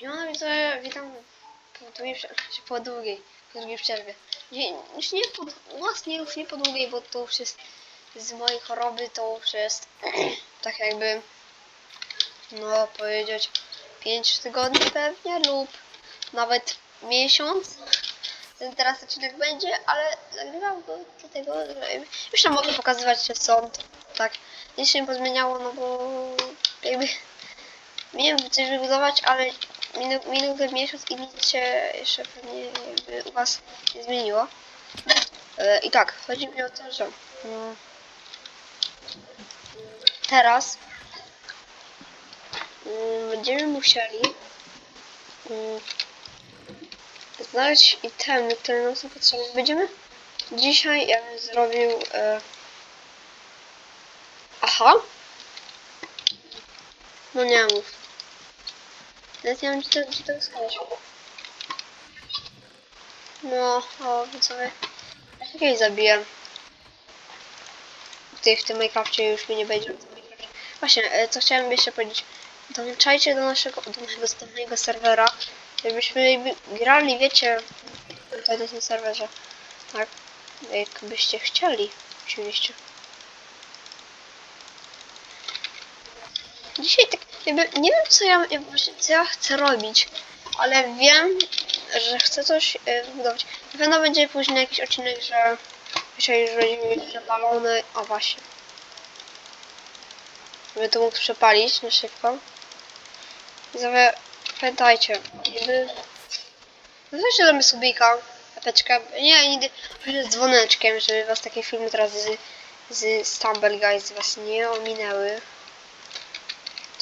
Siemano widzowie, witam po znaczy po długiej, po długiej przerwie. Nie, już nie po, własnie już nie po długiej, bo to już jest z mojej choroby, to już jest tak jakby, no powiedzieć, 5 tygodni pewnie lub nawet miesiąc. Ten teraz odcinek będzie, ale nagrywam go do tego, już tam mogę pokazywać, że są, tak. Nic się nie pozmieniało, no bo jakby Miałem coś wybudować, ale minął, minął ten miesiąc i nic się jeszcze pewnie u Was nie zmieniło. E, I tak, chodzi mi o to, że mm, teraz mm, będziemy musieli mm, znaleźć itemy, które nam są potrzebne. Będziemy dzisiaj, ja bym zrobił e, aha no nie mów nawet nie wiem, gdzie to, gdzie to. No, o, widzowie. Ja kiedyś zabiję. Tutaj w tym Minecrafcie już mi nie będzie. w. Właśnie, e, co chciałem jeszcze powiedzieć. Dołączajcie do naszego, do do mojego serwera. Jakby grali, wiecie, tutaj na tym serwerze. Tak, jakbyście chcieli, oczywiście. Dzisiaj tak jakby nie wiem co ja, co ja chcę robić, ale wiem, że chcę coś zbudować. Na pewno będzie później jakiś odcinek, że dzisiaj już będziemy mieć przepalony. O właśnie. Żeby to mógł przepalić na szybko. I sobie pamiętajcie, jakby Weźcie do subika, apeczkę, nie, nigdy, z dzwoneczkiem, żeby was takie filmy teraz z, z Stumble Guys was nie ominęły.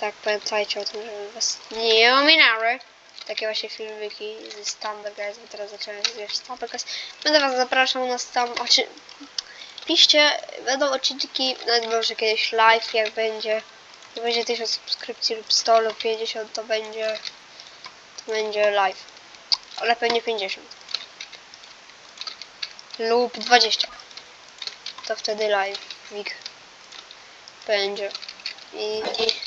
Tak, pamiętajcie o tym, żeby was nie ominęły. Takie właśnie filmiki z Stumble Guys, bo teraz zacząłem zjeść Stumble Guys. Będę was zapraszał na tam, oczy... Piszcie, będą odcinki, nawet może kiedyś live, jak będzie, jak będzie 1000 subskrypcji lub 100 lub 50, to będzie, to będzie live. Ale pewnie 50. Lub 20. To wtedy live, wik będzie. I, i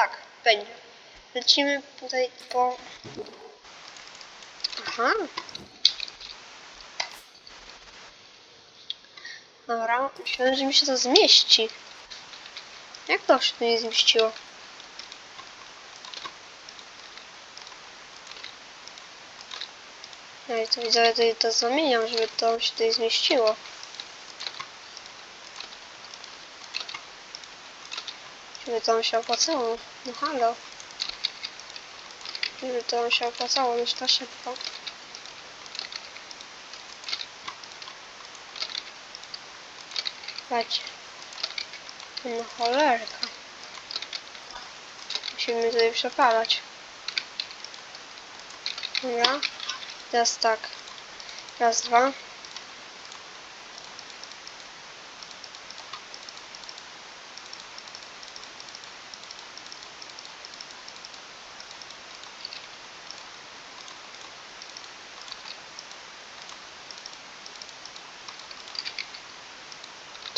tak, będzie. Lecimy tutaj po... Aha. Dobra, myślałem, że mi się to zmieści. Jak to się tu nie zmieściło? Ja i to widzę, to, to zamieniam, żeby to się tutaj zmieściło. Żeby to się opłacało. No halo. Żeby to się opłacało, już to szybko. Patrzcie. No cholerka. Musimy tutaj przepalać. Dobra. Teraz tak. Raz, dwa.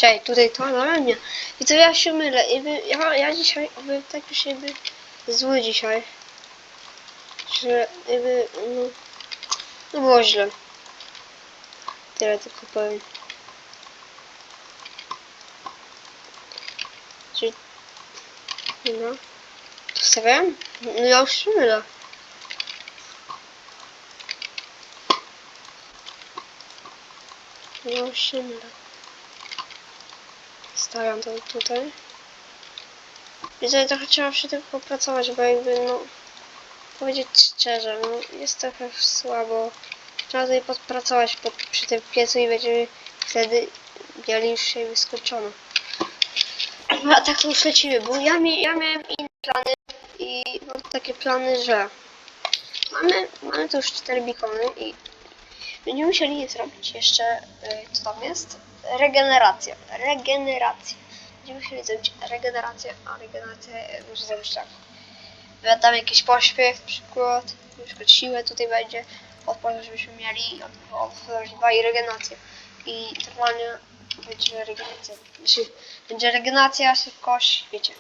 Czekaj, tutaj to na mnie. I to ja się mylę. Jakby, ja, ja dzisiaj, jakby tak już jakby zły dzisiaj. Że jakby, no, no było źle. Tyle tylko powiem. Czyli, no, tu stawiam? No ja już się mylę. Ja już się mylę. Stawiam to tutaj. Widzę, trochę trzeba przy tym popracować, bo jakby, no, powiedzieć szczerze, no, jest trochę słabo. Trzeba tutaj podpracować pod, przy tym piecu i będziemy wtedy mieli już się wyskończono. No, a tak to już lecimy, bo ja, mi, ja miałem inne plany i mam takie plany, że mamy, mamy tu już cztery bikony i będziemy musieli zrobić jeszcze, y, co tam jest? Regenerację. Regenerację. Będziemy musieli zrobić regenerację, a regenerację muszę zrobić tak. Wydam jakiś pośpiech przykład, na przykład siłę tutaj będzie, odporność żebyśmy mieli, odporność 2 i regenerację. I normalnie będzie regeneracja, znaczy będzie regeneracja, szybkość, wiecie.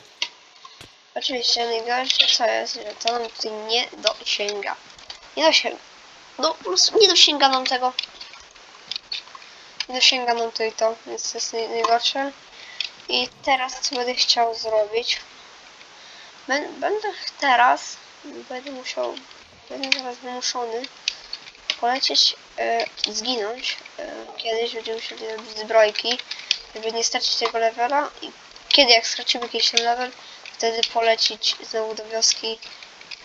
Oczywiście najgorsze co jest, że to nam tutaj nie dosięga. Nie dosięga. No po prostu nie dosięga nam tego. Nie dosięga nam tutaj to, więc to jest naj- najgorsze. I teraz co będę chciał zrobić? Bę- Będę teraz, będę musiał, będę zaraz wymuszony polecieć, e, zginąć. E, kiedyś będziemy musieli zrobić zbrojki, żeby nie stracić tego levela i kiedy jak stracimy jakiś ten level, wtedy polecić znowu do wioski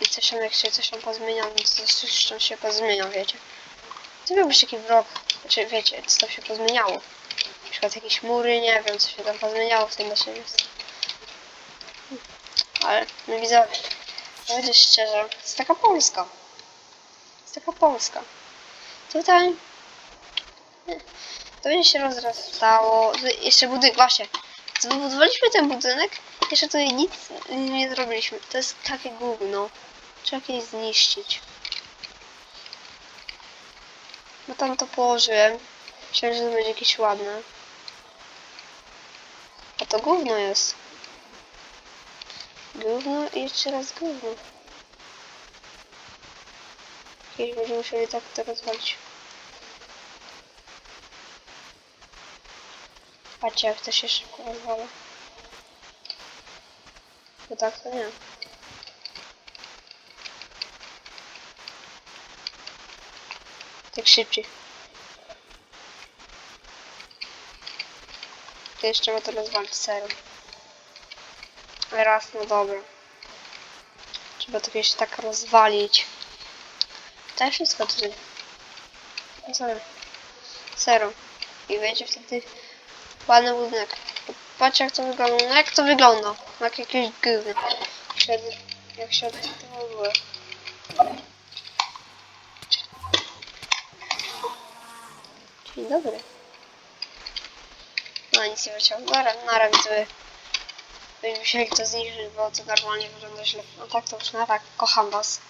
i coś tam, jak się coś tam pozmienia, no to coś tam się pozmienia, wiecie. To miał być taki vlog, znaczy wiecie, co się pozmieniało. Na przykład jakieś mury, nie wiem, co się tam pozmieniało w tym jest. Ale no widzowie, powiedzę szczerze, jest taka Polska. Jest taka Polska. Tutaj to będzie się rozrastało. Tu Jeszcze budynek, właśnie. Zbudowaliśmy ten budynek, jeszcze tutaj nic nie zrobiliśmy. To jest takie gówno. Trzeba kiedyś zniszczyć. No tam to położyłem. Myślałem, że to będzie jakieś ładne. A to gówno jest. Gówno i jeszcze raz gówno. Kiedyś będziemy musieli tak to rozwalić. Patrzcie jak to się szybko rozwala. Bo tak to nie. Tak szybciej. To jeszcze trzeba to rozwalić serio. Raz, no dobra. Trzeba to kiedyś tak rozwalić. To wszystko tutaj. Serio. Serio. I będzie wtedy ładny budynek. Patrzcie jak to wygląda. No jak to wygląda? Jak jakieś gówno. Jak się odbyło. Dzień dobry. No nic nie wyleciało. Dobra, nara widzowie. Będziemy musieli to zniszczyć, bo to normalnie wygląda źle. No tak to już, no tak, kocham was.